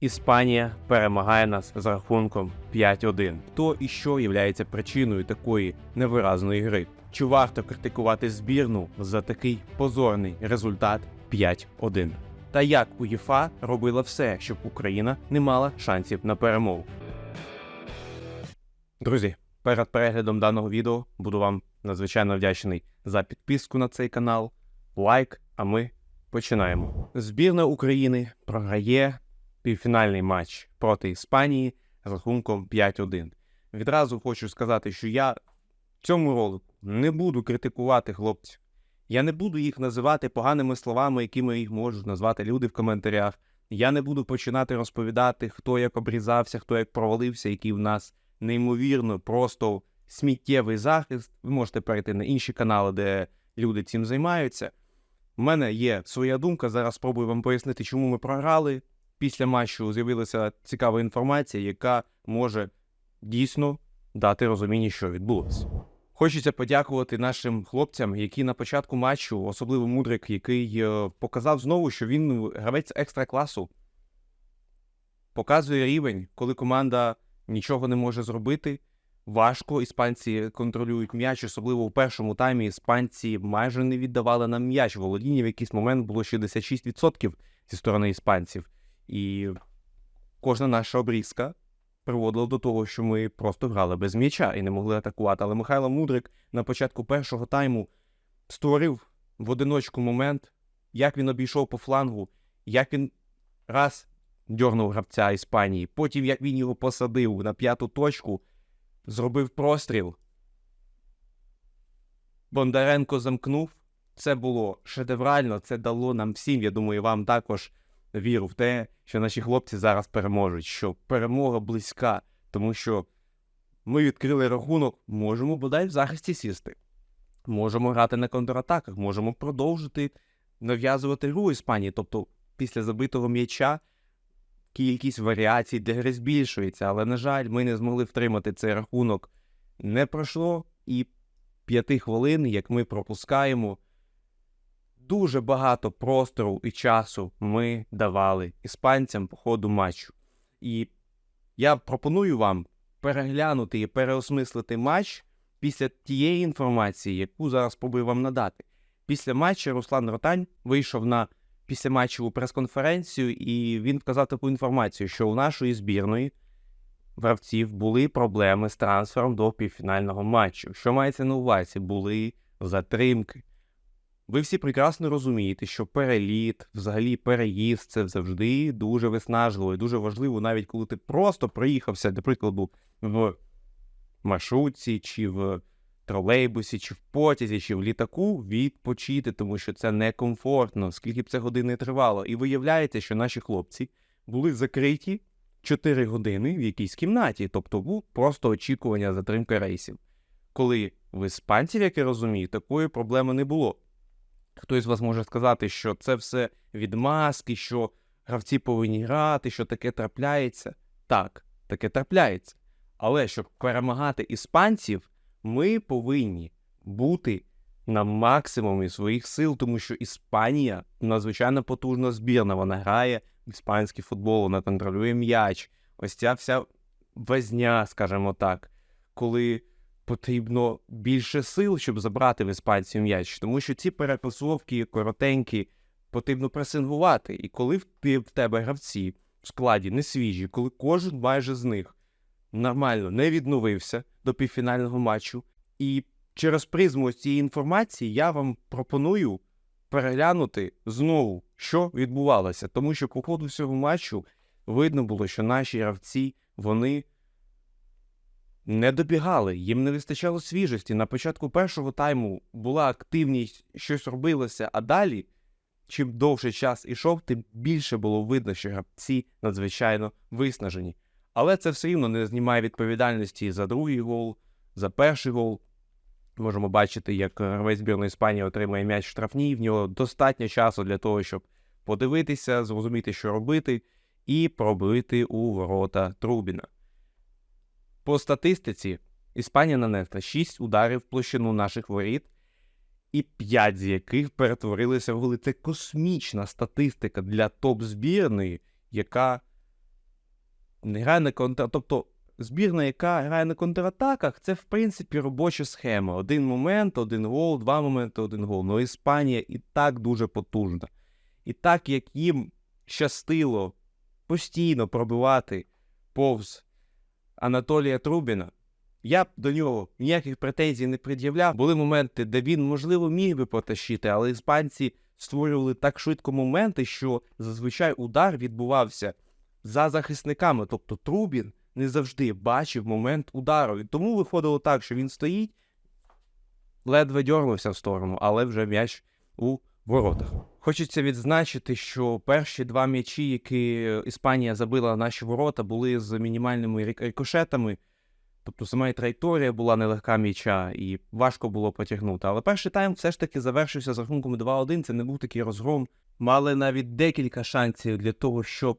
Іспанія перемагає нас з рахунком 5-1. Хто і що є причиною такої невиразної гри? Чи варто критикувати збірну за такий позорний результат 5-1? Та як УЄФА робила все, щоб Україна не мала шансів на перемогу? Друзі, перед переглядом даного відео буду вам надзвичайно вдячний за підписку на цей канал, лайк, а ми починаємо. Збірна України програє півфінальний матч проти Іспанії з рахунком 5-1. Відразу хочу сказати, що я в цьому ролику не буду критикувати хлопців. Я не буду їх називати поганими словами, якими їх можуть назвати люди в коментарях. Я не буду починати розповідати, хто як обрізався, хто як провалився, який в нас неймовірно просто сміттєвий захист. Ви можете перейти на інші канали, де люди цим займаються. У мене є своя думка. Зараз спробую вам пояснити, чому ми програли. Після матчу з'явилася цікава інформація, яка може дійсно дати розуміння, що відбулося. Хочеться подякувати нашим хлопцям, які на початку матчу, особливо Мудрик, який е, показав знову, що він гравець екстра класу. Показує рівень, коли команда нічого не може зробити. Важко іспанці контролюють м'яч, особливо в першому таймі іспанці майже не віддавали нам м'яч. Володіння в якийсь момент було 66% зі сторони іспанців. І кожна наша обрізка приводила до того, що ми просто грали без м'яча і не могли атакувати. Але Михайло Мудрик на початку першого тайму створив в одиночку момент, як він обійшов по флангу, як він раз дьорнув гравця Іспанії, потім як він його посадив на п'яту точку, зробив простріл. Бондаренко замкнув. Це було шедеврально, це дало нам всім. Я думаю, вам також віру в те, що наші хлопці зараз переможуть, що перемога близька, тому що ми відкрили рахунок, можемо бодай в захисті сісти. Можемо грати на контратаках, можемо продовжити нав'язувати гру Іспанії. Тобто, після забитого м'яча кількість варіацій, де гри збільшується, але, на жаль, ми не змогли втримати цей рахунок. Не пройшло і п'яти хвилин, як ми пропускаємо дуже багато простору і часу ми давали іспанцям по ходу матчу. І я пропоную вам переглянути і переосмислити матч після тієї інформації, яку зараз спробую вам надати. Після матчу Руслан Ротань вийшов на післяматчеву прес-конференцію, і він вказав таку інформацію, що у нашої збірної гравців були проблеми з трансфером до півфінального матчу. Що мається на увазі? Були затримки. Ви всі прекрасно розумієте, що переліт, взагалі переїзд це завжди дуже виснажливо і дуже важливо, навіть коли ти просто проїхався, до прикладу, в маршрутці, чи в тролейбусі, чи в потязі, чи в літаку, відпочити, тому що це некомфортно, скільки б це години тривало. І виявляється, що наші хлопці були закриті 4 години в якійсь кімнаті, тобто був просто очікування затримки рейсів. Коли в іспанців, як я розумію, такої проблеми не було. Хтось з вас може сказати, що це все відмазки, що гравці повинні грати, що таке трапляється. Так, таке трапляється. Але щоб перемагати іспанців, ми повинні бути на максимумі своїх сил, тому що Іспанія надзвичайно потужна збірна. Вона грає в іспанський футбол, вона контролює м'яч. Ось ця вся везня, скажімо так, коли потрібно більше сил, щоб забрати в іспанців м'яч, тому що ці перепасовки коротенькі, потрібно пресингувати. І коли ти, в тебе гравці в складі не свіжі, коли кожен майже з них нормально не відновився до півфінального матчу, і через призму цієї інформації я вам пропоную переглянути знову, що відбувалося, тому що по ходу всього матчу видно було, що наші гравці вони не добігали, їм не вистачало свіжості. На початку першого тайму була активність, щось робилося, а далі, чим довше час ішов, тим більше було видно, що гравці надзвичайно виснажені. Але це все рівно не знімає відповідальності за другий гол, за перший гол. Можемо бачити, як гравець збірної Іспанії отримує м'яч в штрафній, в нього достатньо часу для того, щоб подивитися, зрозуміти, що робити, і пробити у ворота Трубіна. По статистиці, Іспанія нанесла 6 ударів в площину наших воріт, і 5 з яких перетворилися в голи. Це космічна статистика для топ-збірної, яка не грає на контр... Тобто збірна, яка грає на контратаках, це в принципі робоча схема. Один момент, один гол, два моменти, один гол. Ну Іспанія і так дуже потужна. І так як їм щастило постійно пробивати повз Анатолія Трубіна, я б до нього ніяких претензій не пред'являв. Були моменти, де він, можливо, міг би потащити, але іспанці створювали так швидко моменти, що зазвичай удар відбувався за захисниками. Тобто Трубін не завжди бачив момент удару. І тому виходило так, що він стоїть, ледве дьорнувся в сторону, але вже м'яч у воротах. Хочеться відзначити, що перші два м'ячі, які Іспанія забила на наші ворота, були з мінімальними рикошетами. Тобто сама і траєкторія була нелегка м'яча, і важко було потягнути. Але перший тайм все ж таки завершився з рахунком 2-1. Це не був такий розгром. Мали навіть декілька шансів для того, щоб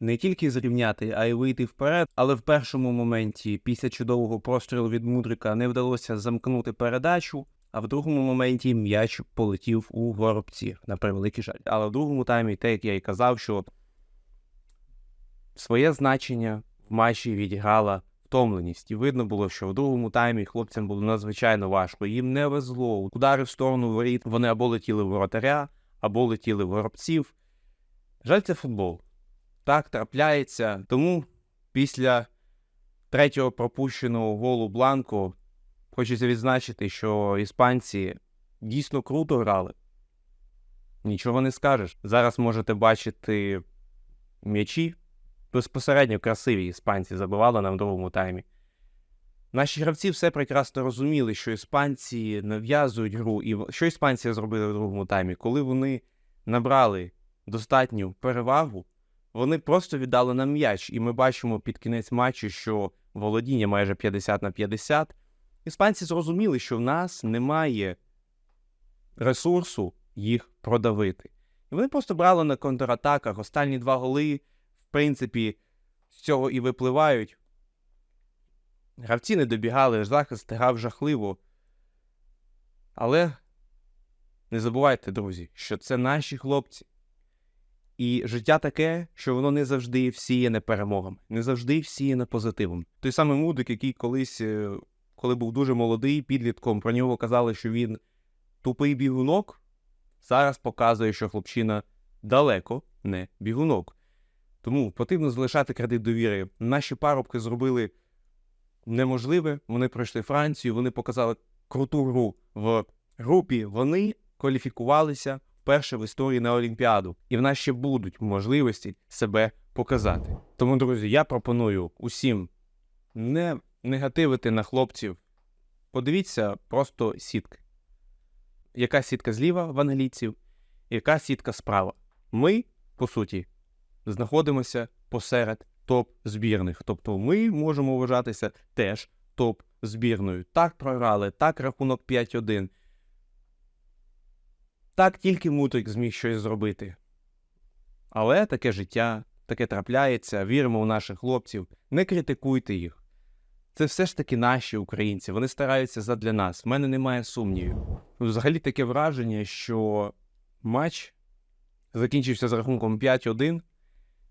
не тільки зрівняти, а й вийти вперед. Але в першому моменті, після чудового прострілу від Мудрика, не вдалося замкнути передачу. А в другому моменті м'яч полетів у горобці, на превеликий жаль. Але в другому таймі, те, як я і казав, що своє значення в матчі відіграла втомленість. І видно було, що в другому таймі хлопцям було надзвичайно важко. Їм не везло. Удари в сторону воріт, вони або летіли в воротаря, або летіли в горобців. Жаль, це футбол. Так трапляється. Тому після третього пропущеного голу Бланко хочеться відзначити, що іспанці дійсно круто грали. Нічого не скажеш. Зараз можете бачити м'ячі. Безпосередньо красиві іспанці забивали нам в другому таймі. Наші гравці все прекрасно розуміли, що іспанці нав'язують гру. І що іспанці зробили в другому таймі? Коли вони набрали достатню перевагу, вони просто віддали нам м'яч. І ми бачимо під кінець матчу, що володіння майже 50 на 50. Іспанці зрозуміли, що в нас немає ресурсу їх продавити. І вони просто брали на контратаках. Останні два голи, в принципі, з цього і випливають. Гравці не добігали, захист грав жахливо. Але не забувайте, друзі, що це наші хлопці. І життя таке, що воно не завжди всіяне перемогами, не завжди всіяне позитивом. Той самий Мудик, який колись, е, коли був дуже молодий, підлітком, про нього казали, що він тупий бігунок, зараз показує, що хлопчина далеко не бігунок. Тому потрібно залишати кредит довіри. Наші парубки зробили неможливе. Вони пройшли Францію, вони показали круту гру в групі. Вони кваліфікувалися вперше в історії на Олімпіаду, і в нас ще будуть можливості себе показати. Тому, друзі, я пропоную усім не негативити на хлопців. Подивіться просто сітки. Яка сітка зліва в англійців, яка сітка справа. Ми, по суті, знаходимося посеред топ-збірних. Тобто ми можемо вважатися теж топ-збірною. Так програли, так рахунок 5-1. Так тільки Мутрик зміг щось зробити. Але таке життя, таке трапляється, віримо в наших хлопців, не критикуйте їх. Це все ж таки наші українці, вони стараються задля нас. В мене немає сумнівів. Взагалі таке враження, що матч закінчився з рахунком 5-1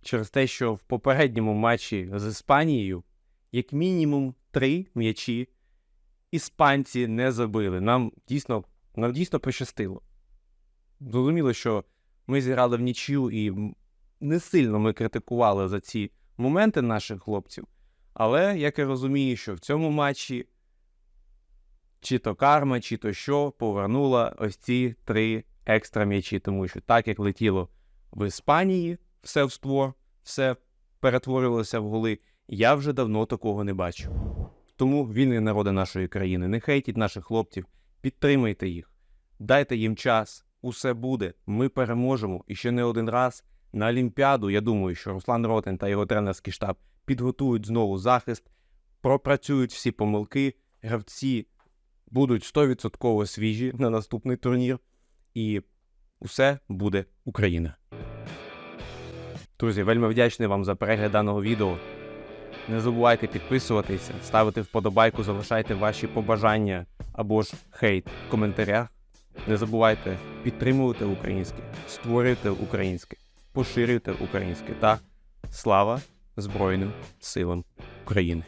через те, що в попередньому матчі з Іспанією як мінімум три м'ячі іспанці не забили. Нам дійсно, нам дійсно пощастило. Зрозуміло, що ми зіграли в нічю і не сильно ми критикували за ці моменти наших хлопців. Але як я розумію, що в цьому матчі чи то карма, чи то що повернула ось ці три екстра м'ячі, тому що так як летіло в Іспанії все в створ, все перетворювалося в голи, я вже давно такого не бачу. Тому вільні народи нашої країни, не хейтіть наших хлопців, підтримайте їх, дайте їм час, усе буде, ми переможемо і ще не один раз на Олімпіаду. Я думаю, що Руслан Ротен та його тренерський штаб підготують знову захист, пропрацюють всі помилки, гравці будуть 100% свіжі на наступний турнір, і усе буде Україна. Друзі, вельми вдячний вам за перегляд даного відео. Не забувайте підписуватися, ставити вподобайку, залишайте ваші побажання або ж хейт в коментарях. Не забувайте підтримувати українське, створюйте українське, поширюйте українське та слава Збройним силам України.